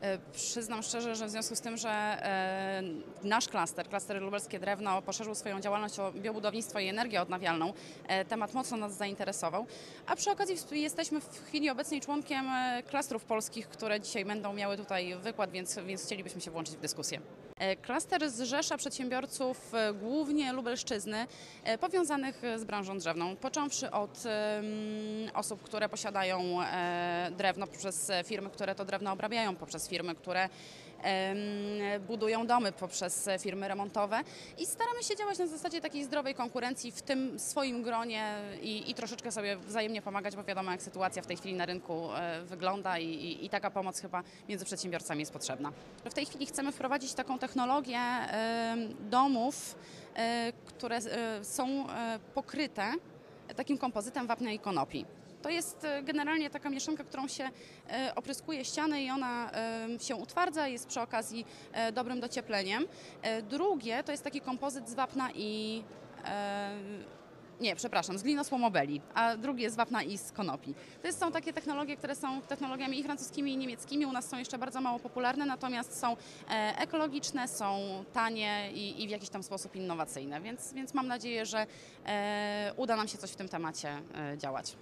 E, Przyznam szczerze, że w związku z tym, że e, nasz klaster, klaster lubelskie drewno, poszerzył swoją działalność o biobudownictwo i energię odnawialną, e, temat mocno nas zainteresował. A przy okazji jesteśmy w chwili obecnej członkiem klastrów polskich, które dzisiaj będą miały tutaj wykład, więc, więc chcielibyśmy się włączyć w dyskusję. Klaster zrzesza przedsiębiorców głównie Lubelszczyzny powiązanych z branżą drzewną, począwszy od osób, które posiadają drewno, poprzez e, firmy, które to drewno obrabiają, poprzez firmy, które budują domy, poprzez firmy remontowe i staramy się działać na zasadzie takiej zdrowej konkurencji w tym swoim gronie i, i troszeczkę sobie wzajemnie pomagać, bo wiadomo jak sytuacja w tej chwili na rynku e, wygląda i, i, i taka pomoc chyba między przedsiębiorcami jest potrzebna. W tej chwili chcemy wprowadzić taką technologię domów, e, które e, są pokryte takim kompozytem wapnia i konopi. To jest e, generalnie taka mieszanka, którą się e, opryskuje ściany i ona e, się utwardza, jest przy okazji dobrym dociepleniem. Drugie to jest taki kompozyt z wapna i nie, przepraszam, z glinosłomobeli, a drugi jest z wapna i z konopi. To są takie technologie, które są technologiami i francuskimi, i niemieckimi. U nas są jeszcze bardzo mało popularne, natomiast są ekologiczne, są tanie i, i w jakiś tam sposób innowacyjne, więc, więc mam nadzieję, że uda nam się coś w tym temacie działać.